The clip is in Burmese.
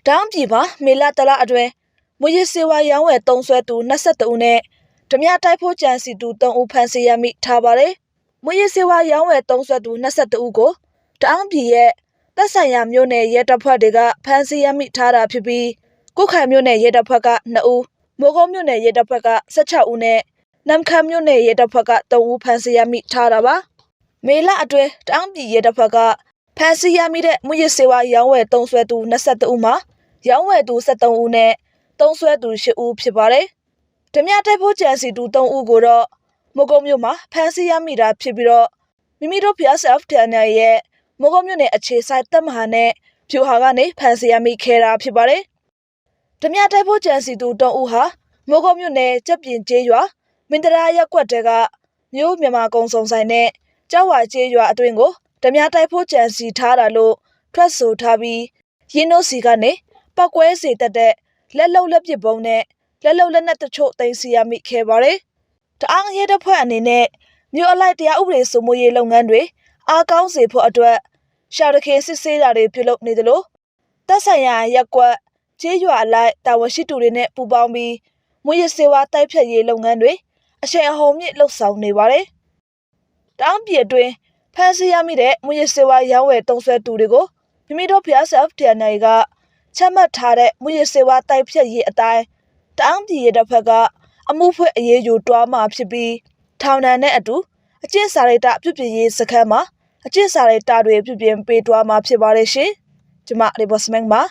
။တောင်းပြည်မှာမေလတလအတွင်းမွေးရစေဝါရောင်းဝယ်တုံးဆွဲသူ22ဦးနဲ့ဓမြတိုက်ဖို့ကြံစီသူ3ဦးဖမ်းဆီးရမိထားပါတယ်။မွေးရစေဝါရောင်းဝယ်တုံးဆွဲသူ22ဦးကိုတောင်းပြည်ရဲ့သက်ဆိုင်ရာမြို့နယ်ရဲတပ်ဖွဲ့တွေကဖမ်းဆီးရမိထားတာဖြစ်ပြီးကုခိုင်မြို့နယ်ရဲတပ်ဖွဲ့က2ဦးမိုးကုတ်မြို့နယ်ရဲတပ်ဖွဲ့က16ဦးနဲ့နမ်ခမ်းမြို့နယ်ရဲတပ်ဖွဲ့က3ဦးဖမ်းဆီးရမိထားတာပါ။မေလအတွင်းတောင်းပြည်ရဲတပ်ဖွဲ့က ဖမ်းဆီးရမိတဲ့မွေးရစေဝါရောင်းဝယ်တုံးဆွဲသူ22ဦးမှာရောင်းဝယ်သူ73ဦးနဲ့တုံးဆွဲသူ10ဦးဖြစ်ပါတယ်။ဓမြတိုက်ဖို့ကြံစီသူ3ဦးကိုတော့မိုးကုတ်မြို့မှာဖမ်းဆီးရမိတာဖြစ်ပြီးတော့မိမိတို့ဖျားဆက်တန်နယ်ရဲ့မိုးကုတ်မြို့နယ်အခြေဆိုင်တပ်မဟာနဲ့ဖြူဟာကနေဖမ်းဆီးရမိခဲ့တာဖြစ်ပါတယ်။ဓမြတိုက်ဖို့ကြံစီသူ3ဦးဟာမိုးကုတ်မြို့နယ်ကြက်ပြင်ကျေးရွာမင်တရာရက်ကွက်တဲကမြို့မြန်မာကုံစုံဆိုင်နဲ့ကျောက်ဝါကျေးရွာအတွင်းကို ဓမြတိုက်ဖို့ကြံစီထားတာလို့ထွက်ဆိုထားပြီးရင်းနိုးစီကနေပောက်ကွဲစေတတ်တဲ့လက်လုံလက်ပစ်ပုံးနဲ့လက်လုံလက်နက်တချို့တင်စီရမိခဲ့ပါတယ်။တအားရဲတပ်ဖွဲ့အနေနဲ့မြို့အလိုက်တရားဥပဒေစိုးမိုးရေးလုပ်ငန်းတွေအားကောင်းစေဖို့အတွက်ရှာတခင်စစ်ဆေးတာတွေပြုလုပ်နေသလိုတပ်ဆိုင်ရာရက်ကွက်ကျေးရွာအလိုက်တာဝန်ရှိသူတွေနဲ့ပူးပေါင်းပြီးမွေးရစေဝါတိုက်ဖြတ်ရေးလုပ်ငန်းတွေအရှိန်အဟုန်မြင့်လှုပ်ဆောင်နေပါတယ်။တောင်းပြည်အတွင်း ဖမ်းဆီးရမိတဲ့မွေးရစေဝါရောင်းဝယ်တုံးဆွဲသူတွေကိုမိမိတို့ဖျားဆက်တန်နယ်ကချမှတ်ထားတဲ့မွေးရစေဝါတိုက်ဖြတ်ရေးအတိုင်းတောင်းပြည်ရတဲ့ဘက်ကအမှုဖွဲ့အရေးယူတွားမှာဖြစ်ပြီးထောင်ဒဏ်နဲ့အတူအကျင့်စာရိတ္တပြုပြင်ရေးစခန်းမှာအကျင့်စာရိတ္တတွေပြုပြင်ပေးတွားမှာဖြစ်ပါတယ်ရှင်။ကျမရေဘော့စမန်ပါ